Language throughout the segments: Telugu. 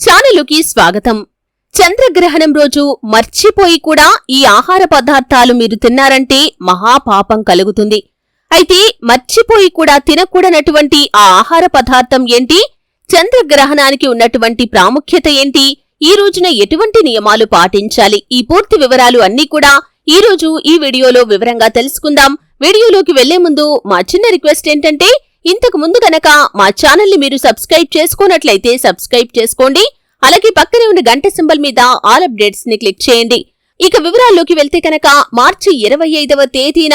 ఛానలుకి స్వాగతం. చంద్రగ్రహణం రోజు మర్చిపోయి కూడా ఈ ఆహార పదార్థాలు మీరు తిన్నారంటే మహాపాపం కలుగుతుంది. అయితే మర్చిపోయి కూడా తినకూడనటువంటి ఆ ఆహార పదార్థం ఏంటి? చంద్రగ్రహణానికి ఉన్నటువంటి ప్రాముఖ్యత ఏంటి? ఈ రోజున ఎటువంటి నియమాలు పాటించాలి? ఈ పూర్తి వివరాలు అన్నీ కూడా ఈ రోజు ఈ వీడియోలో వివరంగా తెలుసుకుందాం. వీడియోలోకి వెళ్ళే ముందు మా చిన్న రిక్వెస్ట్ ఏంటంటే ఇంతకు ముందు గనక మా ఛానల్ని మీరు సబ్స్క్రైబ్ చేసుకున్నట్లయితే సబ్స్క్రైబ్ చేసుకోండి. అలాగే పక్కనే ఉన్న గంట సింబల్ మీద ఆల్ అప్డేట్స్ని క్లిక్ చేయండి. ఇక వివరాల్లోకి వెళ్తే కనుక మార్చి ఇరవై ఐదవ తేదీన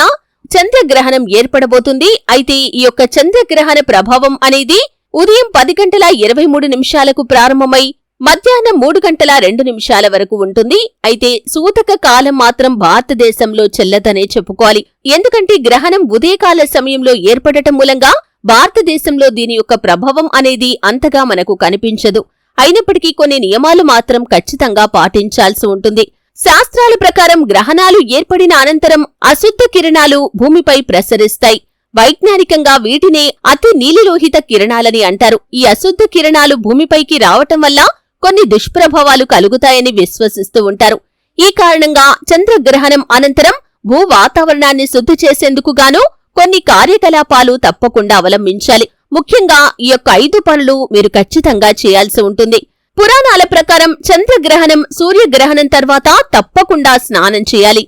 చంద్రగ్రహణం ఏర్పడబోతుంది. అయితే ఈ యొక్క చంద్రగ్రహణ ప్రభావం అనేది ఉదయం పది గంటల ఇరవై మూడు నిమిషాలకు ప్రారంభమై మధ్యాహ్నం మూడు గంటల రెండు నిమిషాల వరకు ఉంటుంది. అయితే సూతక కాలం మాత్రం భారతదేశంలో చెల్లదనే చెప్పుకోవాలి. ఎందుకంటే గ్రహణం ఉదయకాల సమయంలో ఏర్పడటం మూలంగా భారతదేశంలో దీని యొక్క ప్రభావం అనేది అంతగా మనకు కనిపించదు. అయినప్పటికీ కొన్ని నియమాలు మాత్రం ఖచ్చితంగా పాటించాల్సి ఉంటుంది. శాస్త్రాల ప్రకారం గ్రహణాలు ఏర్పడిన అనంతరం అశుద్ధ కిరణాలు భూమిపై ప్రసరిస్తాయి. వైజ్ఞానికంగా వీటినే అతి నీలిలోహిత కిరణాలని అంటారు. ఈ అశుద్ధ కిరణాలు భూమిపైకి రావటం వల్ల కొన్ని దుష్ప్రభావాలు కలుగుతాయని విశ్వసిస్తూ ఉంటారు. ఈ కారణంగా చంద్రగ్రహణం అనంతరం భూ వాతావరణాన్ని శుద్ధి చేసేందుకు గాను కొన్ని కార్యకలాపాలు తప్పకుండా అవలంబించాలి. ముఖ్యంగా ఈ యొక్క ఐదు పనులు మీరు ఖచ్చితంగా చేయాల్సి ఉంటుంది. పురాణాల ప్రకారం చంద్రగ్రహణం సూర్యగ్రహణం తర్వాత తప్పకుండా స్నానం చేయాలి.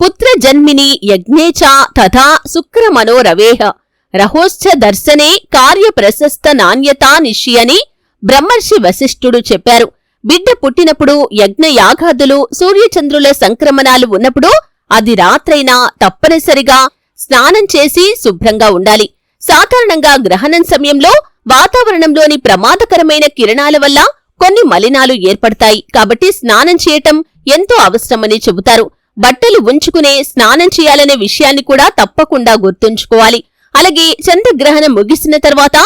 పుత్ర జన్మిని యజ్ఞేచ తథా శుక్రమనో రవేహ రహోశ్చ దర్శనే కార్య ప్రశస్త నాణ్యతా నిశ్చయని బ్రహ్మర్షి వశిష్ఠుడు చెప్పారు. బిడ్డ పుట్టినప్పుడు యజ్ఞయాగాదులు సూర్యచంద్రుల సంక్రమణాలు ఉన్నప్పుడు అది రాత్రైనా తప్పనిసరిగా స్నానం చేసి శుభ్రంగా ఉండాలి. సాధారణంగా గ్రహణం సమయంలో వాతావరణంలోని ప్రమాదకరమైన కిరణాల వల్ల కొన్ని మలినాలు ఏర్పడతాయి. కాబట్టి స్నానం చేయటం ఎంతో అవసరమని చెబుతారు. బట్టలు ఉంచుకునే స్నానం చేయాలనే విషయాన్ని కూడా తప్పకుండా గుర్తుంచుకోవాలి. అలాగే చంద్రగ్రహణం ముగిసిన తర్వాత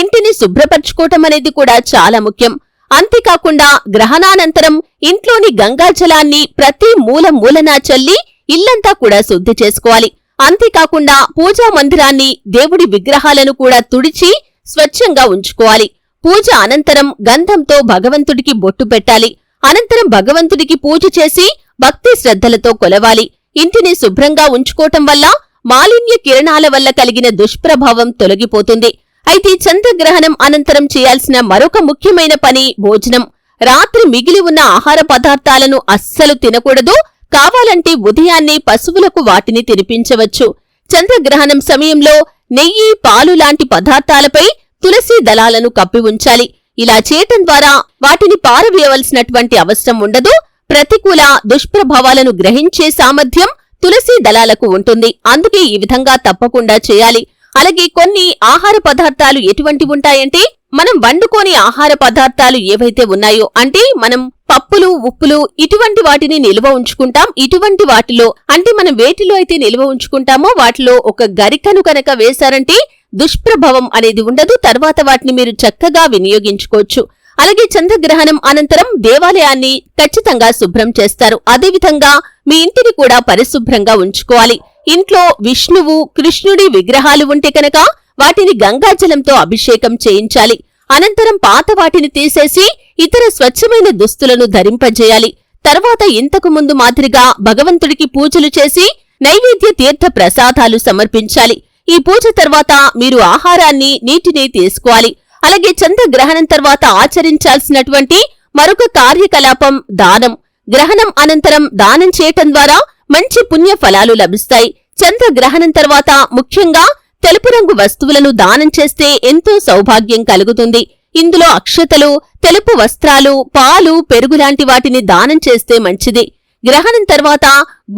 ఇంటిని శుభ్రపరచుకోవటం అనేది కూడా చాలా ముఖ్యం. అంతేకాకుండా గ్రహణానంతరం ఇంట్లోని గంగాజలాన్ని ప్రతి మూల మూలనా చల్లి ఇల్లంతా కూడా శుద్ధి చేసుకోవాలి. అంతేకాకుండా పూజా మందిరాన్ని దేవుడి విగ్రహాలను కూడా తుడిచి స్వచ్ఛంగా ఉంచుకోవాలి. పూజ అనంతరం గంధంతో భగవంతుడికి బొట్టు పెట్టాలి. అనంతరం భగవంతుడికి పూజ చేసి భక్తి శ్రద్ధలతో కొలవాలి. ఇంటిని శుభ్రంగా ఉంచుకోవటం వల్ల మాలిన్య కిరణాల వల్ల కలిగిన దుష్ప్రభావం తొలగిపోతుంది. అయితే చంద్రగ్రహణం అనంతరం చేయాల్సిన మరొక ముఖ్యమైన పని భోజనం. రాత్రి మిగిలి ఉన్న ఆహార పదార్థాలను అస్సలు తినకూడదు. కావాలంటే ఉదయాన్నే పశువులకు వాటిని తినిపించవచ్చు. చంద్రగ్రహణం సమయంలో నెయ్యి పాలు లాంటి పదార్థాలపై తులసి దళాలను కప్పి ఉంచాలి. ఇలా చేయటం ద్వారా వాటిని పారవేయవలసినటువంటి అవసరం ఉండదు. ప్రతికూల దుష్ప్రభావాలను గ్రహించే సామర్థ్యం తులసి దళాలకు ఉంటుంది. అందుకే ఈ విధంగా తప్పకుండా చేయాలి. అలాగే కొన్ని ఆహార పదార్థాలు ఎటువంటి ఉంటాయంటే మనం వండుకోని ఆహార పదార్థాలు ఏవైతే ఉన్నాయో అంటే మనం పప్పులు ఉప్పులు ఇటువంటి వాటిని నిల్వ ఉంచుకుంటాం. ఇటువంటి వాటిలో అంటే మనం వేటిలో అయితే నిల్వ ఉంచుకుంటామో వాటిలో ఒక గరికను కనుక వేశారంటే దుష్ప్రభావం అనేది ఉండదు. తర్వాత వాటిని మీరు చక్కగా వినియోగించుకోవచ్చు. అలాగే చంద్రగ్రహణం అనంతరం దేవాలయాన్ని ఖచ్చితంగా శుభ్రం చేస్తారు. అదేవిధంగా మీ ఇంటిని కూడా పరిశుభ్రంగా ఉంచుకోవాలి. ఇంట్లో విష్ణువు కృష్ణుడి విగ్రహాలు ఉంటే కనుక వాటిని గంగాజలంతో అభిషేకం చేయించాలి. అనంతరం పాత వాటిని తీసేసి ఇతర స్వచ్ఛమైన దుస్తులను ధరింపజేయాలి. తర్వాత ఇంతకు ముందు మాదిరిగా భగవంతుడికి పూజలు చేసి నైవేద్య తీర్థ ప్రసాదాలు సమర్పించాలి. ఈ పూజ తర్వాత మీరు ఆహారాన్ని నీటిని తీసుకోవాలి. అలాగే చంద్రగ్రహణం తర్వాత ఆచరించాల్సినటువంటి మరొక కార్యకలాపం దానం. గ్రహణం అనంతరం దానం చేయటం ద్వారా మంచి పుణ్య ఫలాలు లభిస్తాయి. చంద్రగ్రహణం తర్వాత ముఖ్యంగా తెలుపు రంగు వస్తువులను దానం చేస్తే ఎంతో సౌభాగ్యం కలుగుతుంది. ఇందులో అక్షతలు తెలుపు వస్త్రాలు పాలు పెరుగు లాంటి వాటిని దానం చేస్తే మంచిది. గ్రహణం తర్వాత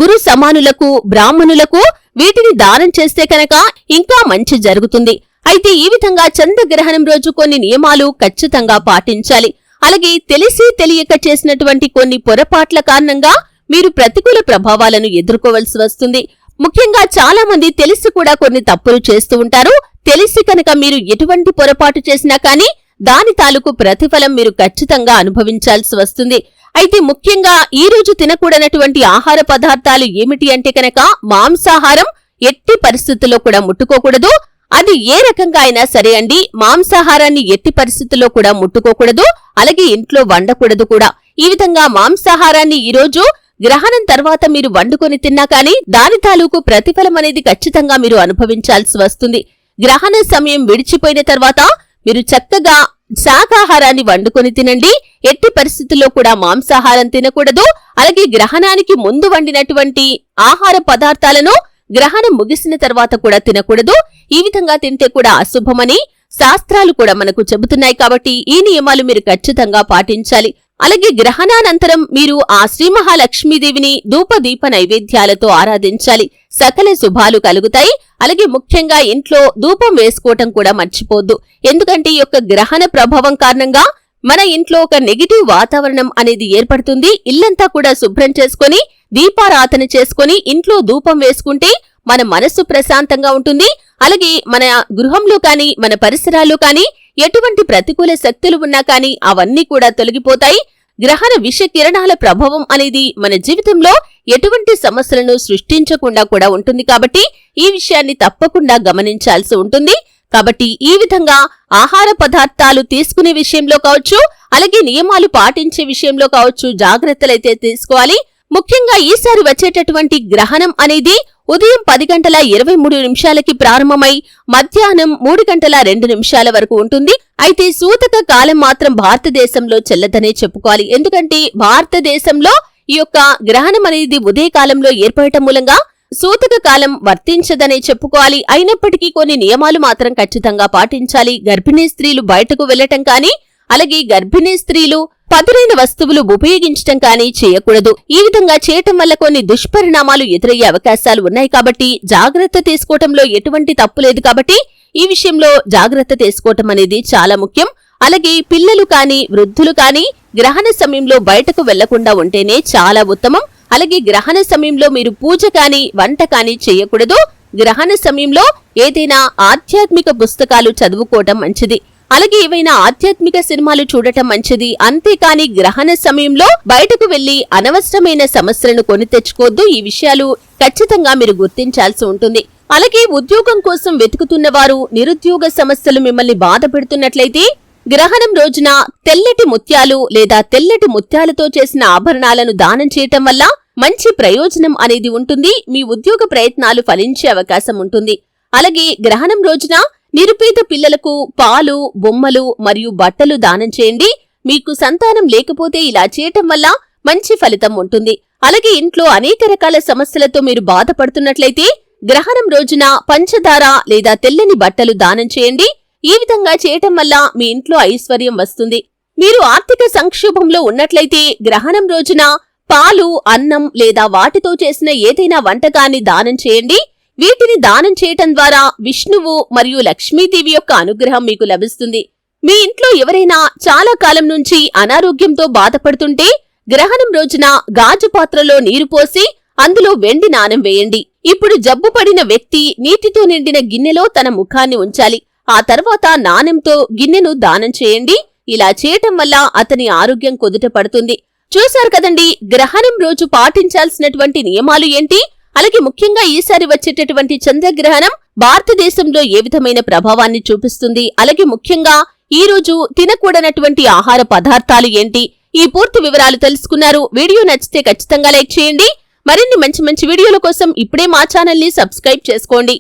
గురు సమానులకు బ్రాహ్మణులకు వీటిని దానం చేస్తే కనుక ఇంకా మంచి జరుగుతుంది. అయితే ఈ విధంగా చంద్రగ్రహణం రోజు కొన్ని నియమాలు ఖచ్చితంగా పాటించాలి. అలాగే తెలిసి తెలియక చేసినటువంటి కొన్ని పొరపాట్ల కారణంగా మీరు ప్రతికూల ప్రభావాలను ఎదుర్కోవలసి వస్తుంది. ముఖ్యంగా చాలా మంది తెలిసి కూడా కొన్ని తప్పులు చేస్తూ ఉంటారు. తెలిసి కనుక మీరు ఎటువంటి పొరపాటు చేసినా కానీ దాని తాలూకు ప్రతిఫలం మీరు ఖచ్చితంగా అనుభవించాల్సి వస్తుంది. అయితే ముఖ్యంగా ఈ రోజు తినకూడనటువంటి ఆహార పదార్థాలు ఏమిటి అంటే కనుక మాంసాహారం ఎట్టి పరిస్థితుల్లో కూడా ముట్టుకోకూడదు. అది ఏ రకంగా అయినా సరే అండి మాంసాహారాన్ని ఎట్టి పరిస్థితుల్లో కూడా ముట్టుకోకూడదు. అలాగే ఇంట్లో వండకూడదు కూడా. ఈ విధంగా మాంసాహారాన్ని ఈరోజు గ్రహణం తర్వాత మీరు వండుకొని తిన్నా కానీ దాని తాలూకు ప్రతిఫలం అనేది ఖచ్చితంగా మీరు అనుభవించాల్సి వస్తుంది. గ్రహణ సమయం విడిచిపోయిన తర్వాత మీరు చక్కగా శాకాహారాన్ని వండుకొని తినండి. ఎట్టి పరిస్థితుల్లో కూడా మాంసాహారం తినకూడదు. అలాగే గ్రహణానికి ముందు వండినటువంటి ఆహార పదార్థాలను గ్రహణం ముగిసిన తర్వాత కూడా తినకూడదు. ఈ విధంగా తింటే కూడా అశుభమని శాస్త్రాలు కూడా మనకు చెబుతున్నాయి కాబట్టి ఈ నియమాలు మీరు ఖచ్చితంగా పాటించాలి. అలాగే గ్రహణానంతరం మీరు ఆ శ్రీ మహాలక్ష్మీదేవిని ధూపదీప నైవేద్యాలతో ఆరాధించాలి. సకల శుభాలు కలుగుతాయి. అలాగే ముఖ్యంగా ఇంట్లో ధూపం వేసుకోవటం కూడా మర్చిపోద్దు. ఎందుకంటే ఈ యొక్క గ్రహణ ప్రభావం కారణంగా మన ఇంట్లో ఒక నెగిటివ్ వాతావరణం అనేది ఏర్పడుతుంది. ఇల్లంతా కూడా శుభ్రం చేసుకొని దీపారాధన చేసుకొని ఇంట్లో ధూపం వేసుకుంటే మన మనస్సు ప్రశాంతంగా ఉంటుంది. అలాగే మన గృహంలో కానీ మన పరిసరాల్లో కానీ ఎటువంటి ప్రతికూల శక్తులు ఉన్నా కానీ అవన్నీ కూడా తొలగిపోతాయి. గ్రహణ విష కిరణాల ప్రభావం అనేది మన జీవితంలో ఎటువంటి సమస్యలను సృష్టించకుండా కూడా ఉంటుంది కాబట్టి ఈ విషయాన్ని తప్పకుండా గమనించాల్సి ఉంటుంది. కాబట్టి ఈ విధంగా ఆహార పదార్థాలు తీసుకునే విషయంలో కావచ్చు అలాగే నియమాలు పాటించే విషయంలో కావచ్చు జాగ్రత్తలైతే తీసుకోవాలి. ముఖ్యంగా ఈసారి వచ్చేటటువంటి గ్రహణం అనేది ఉదయం పది గంటల ఇరవై మూడు నిమిషాలకి ప్రారంభమై మధ్యాహ్నం మూడు గంటల రెండు నిమిషాల వరకు ఉంటుంది. అయితే సూతక కాలం మాత్రం భారతదేశంలో చెల్లదనే చెప్పుకోవాలి. ఎందుకంటే భారతదేశంలో ఈ యొక్క గ్రహణం అనేది ఉదయకాలంలో ఏర్పడటం మూలంగా సూతక కాలం వర్తించదనే చెప్పుకోవాలి. అయినప్పటికీ కొన్ని నియమాలు మాత్రం ఖచ్చితంగా పాటించాలి. గర్భిణీ స్త్రీలు బయటకు వెళ్ళటం కానీ అలాగే గర్భిణీ స్త్రీలు పదునైన వస్తువులు ఉపయోగించటం కానీ చేయకూడదు. ఈ విధంగా చేయటం వల్ల కొన్ని దుష్పరిణామాలు ఎదురయ్యే అవకాశాలు ఉన్నాయి కాబట్టి జాగ్రత్త తీసుకోవటంలో ఎటువంటి తప్పు లేదు కాబట్టి ఈ విషయంలో జాగ్రత్త తీసుకోవటం అనేది చాలా ముఖ్యం. అలాగే పిల్లలు కానీ వృద్ధులు కానీ గ్రహణ సమయంలో బయటకు వెళ్ళకుండా ఉంటేనే చాలా ఉత్తమం. అలాగే గ్రహణ సమయంలో మీరు పూజ కానీ వంట కానీ చేయకూడదు. గ్రహణ సమయంలో ఏదైనా ఆధ్యాత్మిక పుస్తకాలు చదువుకోవటం మంచిది. అలాగే ఏవైనా ఆధ్యాత్మిక సినిమాలు చూడటం మంచిది. అంతేకాని గ్రహణ సమయంలో బయటకు వెళ్ళి అనవసరమైన సమస్యలను కొని తెచ్చుకోవద్దు. ఈ విషయాలు ఖచ్చితంగా మీరు గుర్తించాల్సి ఉంటుంది. అలాగే ఉద్యోగం కోసం వెతుకుతున్న వారు నిరుద్యోగ సమస్యలు మిమ్మల్ని బాధ పెడుతున్నట్లయితే గ్రహణం రోజున తెల్లటి ముత్యాలు లేదా తెల్లటి ముత్యాలతో చేసిన ఆభరణాలను దానం చేయటం వల్ల మంచి ప్రయోజనం అనేది ఉంటుంది. మీ ఉద్యోగ ప్రయత్నాలు ఫలించే అవకాశం ఉంటుంది. అలాగే గ్రహణం రోజున నిరుపేద పిల్లలకు పాలు బొమ్మలు మరియు బట్టలు దానం చేయండి. మీకు సంతానం లేకపోతే ఇలా చేయటం వల్ల మంచి ఫలితం ఉంటుంది. అలాగే ఇంట్లో అనేక రకాల సమస్యలతో మీరు బాధపడుతున్నట్లయితే గ్రహణం రోజున పంచదార లేదా తెల్లని బట్టలు దానం చేయండి. ఈ విధంగా చేయటం వల్ల మీ ఇంట్లో ఐశ్వర్యం వస్తుంది. మీరు ఆర్థిక సంక్షోభంలో ఉన్నట్లయితే గ్రహణం రోజున పాలు అన్నం లేదా వాటితో చేసిన ఏదైనా వంటకాన్ని దానం చేయండి. వీటిని దానం చేయటం ద్వారా విష్ణువు మరియు లక్ష్మీదేవి యొక్క అనుగ్రహం మీకు లభిస్తుంది. మీ ఇంట్లో ఎవరైనా చాలా కాలం నుంచి అనారోగ్యంతో బాధపడుతుంటే గ్రహణం రోజున గాజు పాత్రలో నీరు పోసి అందులో వెండి నాణం వేయండి. ఇప్పుడు జబ్బు పడిన వ్యక్తి నీటితో నిండిన గిన్నెలో తన ముఖాన్ని ఉంచాలి. ఆ తర్వాత నాణెంతో గిన్నెను దానం చేయండి. ఇలా చేయటం వల్ల అతని ఆరోగ్యం కుదుట పడుతుంది. చూశారు కదండి గ్రహణం రోజు పాటించాల్సినటువంటి నియమాలు ఏంటి? అలాగే ముఖ్యంగా ఈసారి వచ్చేటటువంటి చంద్రగ్రహణం భారతదేశంలో ఏ విధమైన ప్రభావాన్ని చూపిస్తుంది? అలాగే ముఖ్యంగా ఈ రోజు తినకూడనటువంటి ఆహార పదార్థాలు ఏంటి? ఈ పూర్తి వివరాలు తెలుసుకున్నారు. వీడియో నచ్చితే ఖచ్చితంగా లైక్ చేయండి. మరిన్ని మంచి మంచి వీడియోల కోసం ఇప్పుడే మా ఛానల్ని సబ్స్క్రైబ్ చేసుకోండి.